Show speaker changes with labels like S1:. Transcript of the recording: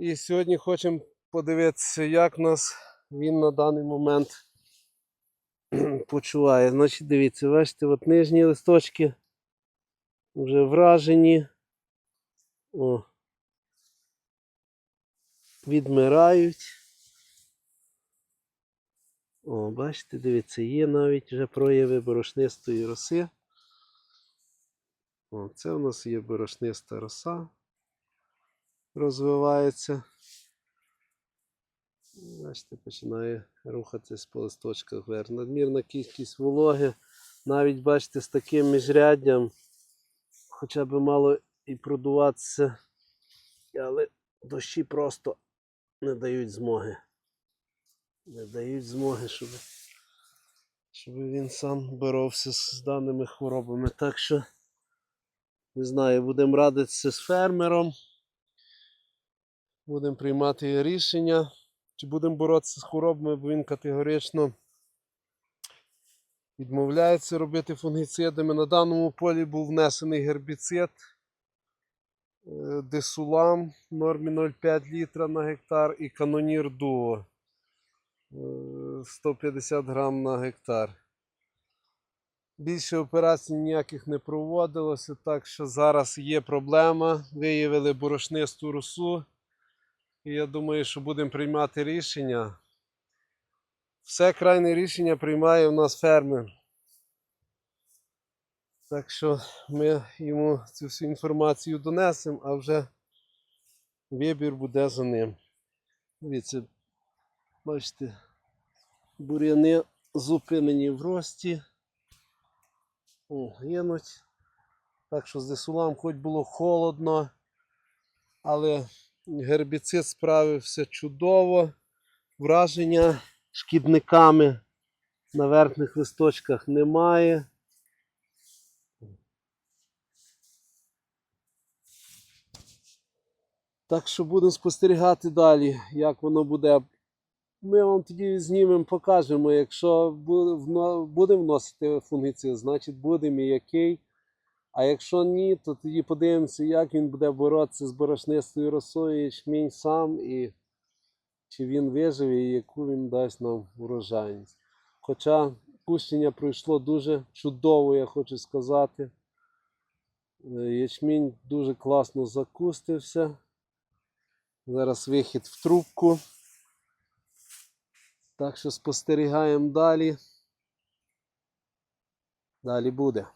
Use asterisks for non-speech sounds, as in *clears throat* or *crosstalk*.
S1: І сьогодні хочемо подивитися, як нас він на даний момент *clears throat* почуває. Значить, дивіться, бачите, от нижні листочки вже вражені. О. Відмирають. О, бачите, дивіться, є навіть вже прояви борошнистої роси. О, це у нас є борошниста роса. Розвивається. Бачите, починає рухатись по листочках вверх. Надмірна кількість вологи. Навіть бачите, з таким міжряддям хоча б мало і продуватися, але дощі просто не дають змоги. Не дають змоги, щоб, щоб він сам боровся з даними хворобами. Так що, не знаю, будемо радитися з фермером. Будемо приймати рішення, чи будемо боротися з хворобами, бо він категорично відмовляється робити фунгіцидами. На даному полі був внесений гербіцид е, Десулам в нормі 0,5 літра на гектар і канонір Дуо е, 150 грам на гектар. Більше операцій ніяких не проводилося, так що зараз є проблема. Виявили борошнисту росу. І я думаю, що будемо приймати рішення. Все крайне рішення приймає у нас фермер. Так що ми йому цю всю інформацію донесемо, а вже вибір буде за ним. Дивіться, бачите, бур'яни зупинені в рості. О, гинуть. Так що з десулам хоч було холодно, але гербіцид справився чудово. Враження шкідниками на верхніх листочках немає. Так що будемо спостерігати далі, як воно буде. Ми вам тоді знімемо, покажемо. Якщо будемо вносити фунгіцид, значить будемо і який. А якщо ні, то тоді подивимося, як він буде боротися з борошнистою росою ячмінь сам і чи він виживе і яку він дасть нам урожайність. Хоча пущення пройшло дуже чудово, я хочу сказати. Е, Ячмінь дуже класно закустився. Зараз вихід в трубку. Так що спостерігаємо далі. Далі буде.